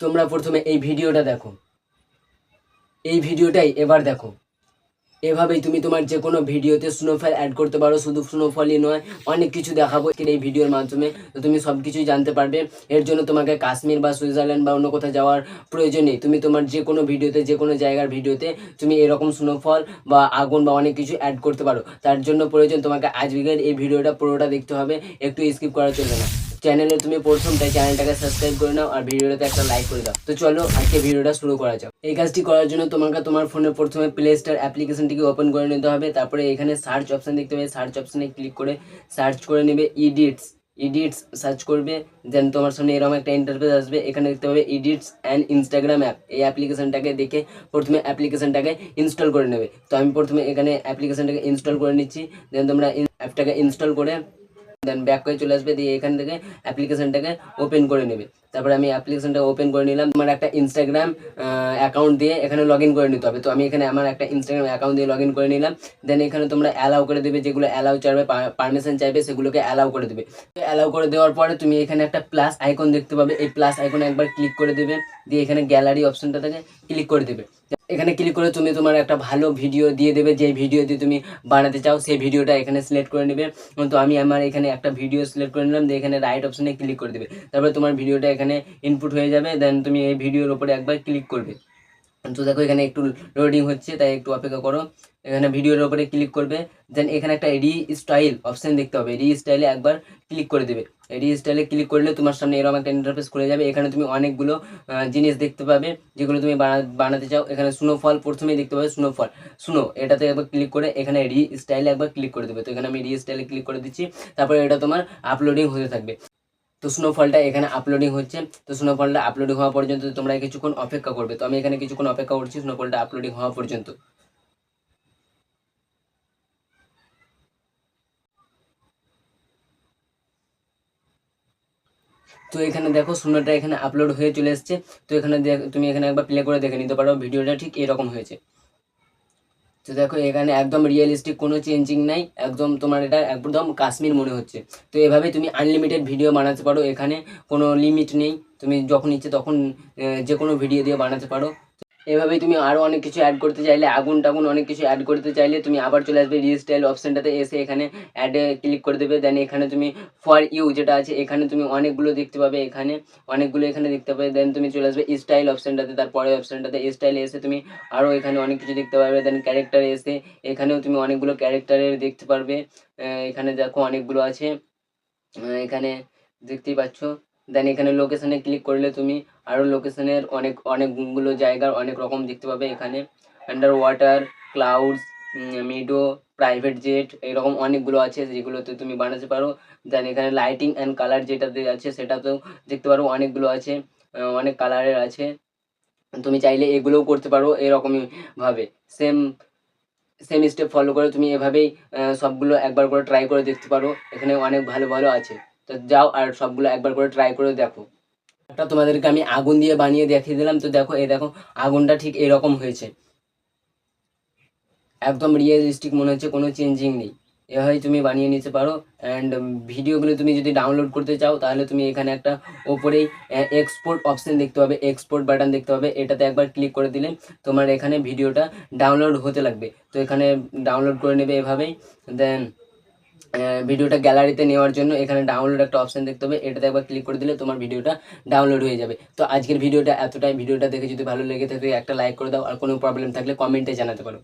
তোমরা প্রথমে এই ভিডিওটা দেখো। এই ভিডিওটাই এবার দেখো। এভাবেই তুমি তোমার যে কোনো ভিডিওতে স্নোফল অ্যাড করতে পারো, শুধু স্নোফলই নয়, অনেক কিছু দেখাবো এই ভিডিওর মাধ্যমে। তো তুমি সব কিছুই জানতে পারবে। এর জন্য তোমাকে কাশ্মীর বা সুইজারল্যান্ড বা অন্য কোথাও যাওয়ার প্রয়োজন নেই। তুমি তোমার যে কোনো ভিডিওতে যে কোনো জায়গার ভিডিওতে তুমি এরকম স্নোফল বা আগুন বা অনেক কিছু অ্যাড করতে পারো। তার জন্য প্রয়োজন তোমাকে আজকের এই ভিডিওটা পুরোটা দেখতে হবে। একটু স্কিপ করা চলবে না। চ্যানেলে তুমি প্রথম তাই চ্যানেলটাকে সাবস্ক্রাইব করে নাও আর ভিডিওটাতে একটা লাইক করে দাও। তো চলো, আজকে ভিডিওটা শুরু করা যাক। এই কাজটি করার জন্য তোমাকে তোমার ফোনে প্রথমে প্লে স্টোর অ্যাপ্লিকেশনটিকে ওপেন করে নিতে হবে। তারপরে এখানে সার্চ অপশন দেখতে পাবে। সার্চ অপশনে ক্লিক করে সার্চ করে নেবে ইডিটস ইডিটস সার্চ করবে দেন তোমার সামনে এরকম একটা ইন্টারফেস আসবে। এখানে দেখতে পাবে ইডিটস অ্যান্ড ইনস্টাগ্রাম অ্যাপ এই অ্যাপ্লিকেশনটাকে দেখে প্রথমে অ্যাপ্লিকেশনটাকে ইনস্টল করে নেবে। তো আমি প্রথমে এখানে অ্যাপ্লিকেশনটাকে ইনস্টল করে নিচ্ছি। দেন তোমরা অ্যাপটাকে ইনস্টল করে দেন ব্যাক করে চলে আসবে দিয়ে এখান থেকে অ্যাপ্লিকেশনটাকে ওপেন করে নেবে। তারপরে আমি অ্যাপ্লিকেশনটা ওপেন করে নিলাম, আমার একটা ইনস্টাগ্রাম অ্যাকাউন্ট দিয়ে এখানে লগ ইন করে নিতে হবে। তো আমি এখানে আমার একটা ইনস্টাগ্রাম অ্যাকাউন্ট দিয়ে লগ ইন করে নিলাম। দেন এখানে তোমরা অ্যালাউ করে দেবে, যেগুলো অ্যালাউ চাইবে পারমিশন চাইবে, সেগুলোকে অ্যালাউ করে দেবে। অ্যালাউ করে দেওয়ার পরে তুমি এখানে একটা প্লাস আইকন দেখতে পাবে। এই প্লাস আইকনে একবার ক্লিক করে দেবে। দিয়ে এখানে গ্যালারি অপশনটা থাকে ক্লিক করে দেবে। এখানে ক্লিক করে তুমি তোমার একটা ভালো ভিডিও দিয়ে দেবে। যে ভিডিও দিয়ে তুমি বানাতে চাও, সেই ভিডিওটা এখানে সিলেক্ট করে নেবে। তো আমি আমার এখানে একটা ভিডিও সিলেক্ট করে নিলাম। দিয়ে এখানে রাইট অপশনে ক্লিক করে দেবে। তারপরে তোমার ভিডিওটা এখানে ইনপুট হয়ে যাবে দেন তুমি এই ভিডিওর ওপরে একবার ক্লিক করবে। তো দেখো এখানে একটু লোডিং হচ্ছে, তাই একটু অপেক্ষা করো। এখানে ভিডিওর ওপরে ক্লিক করবে দেন এখানে একটা রি স্টাইল অপশন দেখতে হবে। রি স্টাইলে একবার ক্লিক করে দেবে। রি স্টাইলে ক্লিক করলে তোমার সামনে এরকম একটা ইন্টারফেস খুলে যাবে। এখানে তুমি অনেকগুলো জিনিস দেখতে পাবে, যেগুলো তুমি বানা- বানাতে চাও। এখানে স্নোফল প্রথমেই দেখতে পাবে স্নোফল স্নো এটাতে একবার ক্লিক করে এখানে রি স্টাইলে একবার ক্লিক করে দেবে। তো এখানে আমি রি স্টাইলে ক্লিক করে দিচ্ছি, তারপরে এটা তোমার আপলোডিং হতে থাকবে। তো স্নোফলটা এখানে আপলোডিং হচ্ছে। তো স্নোফলটা আপলোডিং হওয়া পর্যন্ত তোমরা কিছুক্ষণ অপেক্ষা করবে। তো আমি এখানে কিছুক্ষণ অপেক্ষা করছি স্নোফলটা আপলোডিং হওয়া পর্যন্ত। তো এখানে দেখো শূন্যটা এখানে আপলোড হয়ে চলে এসছে। তো এখানে তুমি এখানে একবার প্লে করে দেখে নিতে পারো, ভিডিওটা ঠিক এরকম হয়েছে। তো দেখো, এখানে একদম রিয়েলিস্টিক কোনো চেঞ্জিং নাই। একদম তোমার এটা একদম কাশ্মীর মনে হচ্ছে। তো এভাবে তুমি আনলিমিটেড ভিডিও বানাতে পারো। এখানে কোনো লিমিট নেই। তুমি যখন ইচ্ছে তখন যে কোনো ভিডিও দিয়ে বানাতে পারো। এভাবেই তুমি আরও অনেক কিছু অ্যাড করতে চাইলে, আগুন টাগুন অনেক কিছু অ্যাড করতে চাইলে তুমি আবার চলে আসবে রিস্টাইল অপশানটাতে এসে এখানে অ্যাডে ক্লিক করে দেবে। দেন এখানে তুমি ফর ইউ যেটা আছে, এখানে তুমি অনেকগুলো দেখতে পাবে এখানে, অনেকগুলো এখানে দেখতে পাবে। দেন তুমি চলে আসবে স্টাইল অপশানটাতে তারপরে অপশানটাতে স্টাইলে এসে তুমি আরও এখানে অনেক কিছু দেখতে পারবে। দেন ক্যারেক্টার এসে এখানেও তুমি অনেকগুলো ক্যারেক্টারের দেখতে পারবে। এখানে দেখো অনেকগুলো আছে। এখানে দেখতেই পাচ্ছ। দেন এখানে লোকেশনে ক্লিক করলে তুমি আরও লোকেশনের অনেক অনেকগুলো জায়গার অনেক রকম দেখতে পাবে এখানে। Under water clouds meadow private jet এরকম অনেকগুলো আছে যেগুলোতে তুমি বানাতে পারো। দেন এখানে লাইটিং অ্যান্ড কালার যেটাতে আছে সেটাতেও দেখতে পারো অনেকগুলো আছে অনেক কালারের আছে। তুমি চাইলে এগুলোও করতে পারো এরকমই ভাবে। সেম সেম স্টেপ ফলো করে তুমি এভাবেই সবগুলো একবার করে ট্রাই করে দেখতে পারো। এখানে অনেক ভালো ভালো আছে। তো যাও আর সবগুলো একবার করে ট্রাই করে দেখো। একটা তোমাদেরকে আমি আগুন দিয়ে বানিয়ে দেখিয়ে দিলাম, তো দেখো, এই দেখো, আগুনটা ঠিক এরকম হয়েছে। একদম রিয়েলিস্টিক মনে হচ্ছে, কোনো চেঞ্জিং নেই। এভাবেই তুমি বানিয়ে নিতে পারো অ্যান্ড ভিডিওগুলো তুমি যদি ডাউনলোড করতে চাও, তাহলে তুমি এখানে একটা ওপরেই এক্সপোর্ট অপশন দেখতে পাবে এক্সপোর্ট বাটন দেখতে পাবে, এটাতে একবার ক্লিক করে দিলে তোমার এখানে ভিডিওটা ডাউনলোড হতে লাগবে। তো এখানে ডাউনলোড করে নেবে এভাবেই দেন ভিডিওটা গ্যালারিতে নেওয়ার জন্য এখানে ডাউনলোড একটা অপশন দেখতে হবে। এটাতে একবার ক্লিক করে দিলে তোমার ভিডিওটা ডাউনলোড হয়ে যাবে। তো আজকের ভিডিওটা এতটাই। ভিডিওটা দেখে যদি ভালো লেগে থাকে, একটা লাইক করে দাও। আর কোনো প্রবলেম থাকলে কমেন্টে জানাতে পারো।